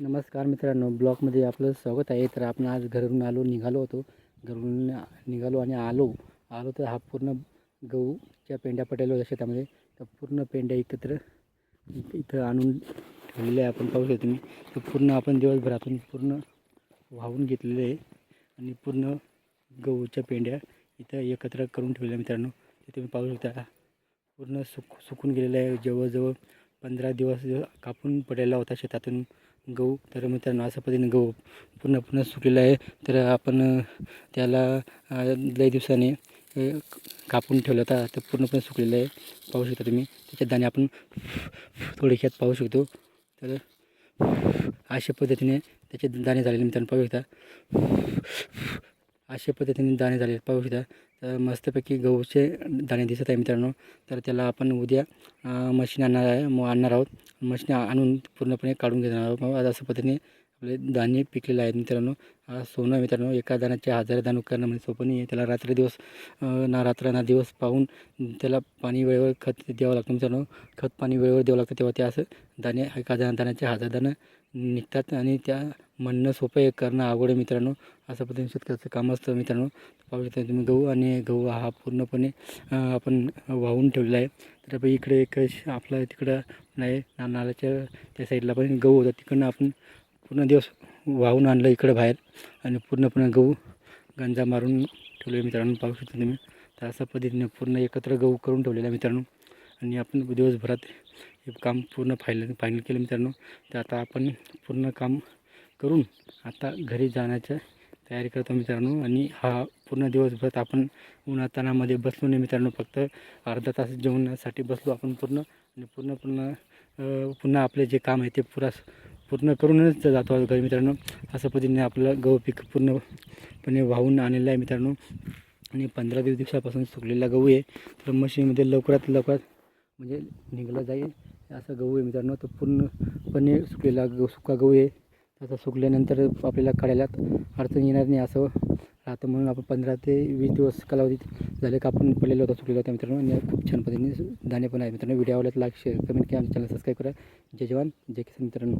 नमस्कार मित्रांनो ब्लॉगमध्ये आपलं स्वागत आहे. तर आपण आज घरून आलो निघालो होतो. घरून निघालो आणि आलो. आलो तर हा पूर्ण गहूच्या पेंड्या पडलेल्या होत्या शेतामध्ये. तर पूर्ण पेंड्या एकत्र इथं आणून ठेवलेल्या आहे आपण पाहू शकतो तुम्ही. तर पूर्ण आपण दिवसभरातून पूर्ण वाहून घेतलेले आहे आणि पूर्ण गहूच्या पेंड्या इथं एकत्र करून ठेवल्या मित्रांनो. ते तुम्ही पाहू शकता पूर्ण सुक सुकून गेलेलं आहे. जवळजवळ पंधरा दिवस कापून पडलेला होता शेतातून. गहू. तर मित्रांनो अशा पद्धतीने गहू पूर्ण पूर्ण सुकलेला आहे. तर आपण त्याला लय लई दिवसाने कापून ठेवला होता. तर पूर्णपणे सुकलेलं आहे. पाहू शकता तुम्ही. त्याच्यात दाणे आपण थोडक्यात पाहू शकतो. तर अशा पद्धतीने त्याचे दाणे झालेले मित्रांनो पाहू शकता. अशा पद्धतीने दाणे झालेले पाहू शकता. तर मस्तपैकी गहूचे दाणे दिसत आहे मित्रांनो. तर त्याला आपण उद्या मशीन आणणार आहे. मग आणणार आहोत. मशीन आणून पूर्णपणे काढून घेणार आहोत. अशा पद्धतीने आपले दाणे पिकलेले आहेत मित्रांनो. हा सोनं मित्रांनो एका दाण्याचे हजार दान करणं म्हणजे सोपं नाही आहे त्याला रात्र दिवस ना रात्र ना दिवस पाहून त्याला पाणी वेळेवर खत द्यावं लागतं मित्रांनो. खत पाणी वेळेवर द्यावं लागतं तेव्हा ते असं दाणे एका दाण्या दाण्याचे हजार दाणं निघतात आणि त्या म्हणणं सोपं आहे करणं अवघड आहे मित्रांनो. अशा पद्धतीने शेतकऱ्याचं काम असतं मित्रांनो. पाहू शकता तुम्ही गहू आणि गहू हा पूर्णपणे आपण वाहून ठेवलेला आहे. तर आपण इकडे एक आपला तिकडं नाही ना नाल्याच्या त्या साईडला पण गहू होता. तिकडनं आपण पूर्ण दिवस वाहून आणलं इकडं बाहेर. आणि पूर्णपणे गहू गंजा मारून ठेवले मित्रांनो पाहू शकता तुम्ही. तर अशा पद्धतीने पूर्ण एकत्र गहू करून ठेवलेला आहे मित्रांनो. आणि आपण दिवसभरात हे काम पूर्ण फायनल फायनल केलं मित्रांनो. तर आता आपण पूर्ण काम करून आता घरी जाण्याच्या तयारी करतो मित्रांनो. आणि हा पूर्ण दिवसभर आपण उन्हातानामध्ये बसलो नाही मित्रांनो. फक्त अर्धा तास जेवणासाठी बसलो आपण पूर्ण. आणि पूर्ण पूर्ण पुन्हा आपले जे काम आहे ते पुरा पूर्ण करूनच जातो घरी मित्रांनो. अशा पद्धतीने आपलं गहू पीक पूर्णपणे वाहून आणलेलं आहे मित्रांनो. आणि पंधरा दिवस दिवसापासून सुकलेला गहू आहे. तर मशीनमध्ये लवकरात लवकरात म्हणजे निघाला जाईल. असा गहू आहे मित्रांनो. तो पूर्णपणे सुकलेला गहू सुका गहू आहे. आता सुकल्यानंतर आपल्याला काढायला अडचण येणार नाही असं राहतं. म्हणून आपण पंधरा ते वीस दिवस कालावधीत झाले का आपण पडलेला होता सुकलेला होता मित्रांनो. आणि खूप छान पद्धतीने दाणे पण आहे मित्रांनो. व्हिडिओ आवडल्यास लाईक शेअर कमेंट करा चॅनल सबस्क्राईब करा. जय जवान जय किसान मित्रांनो.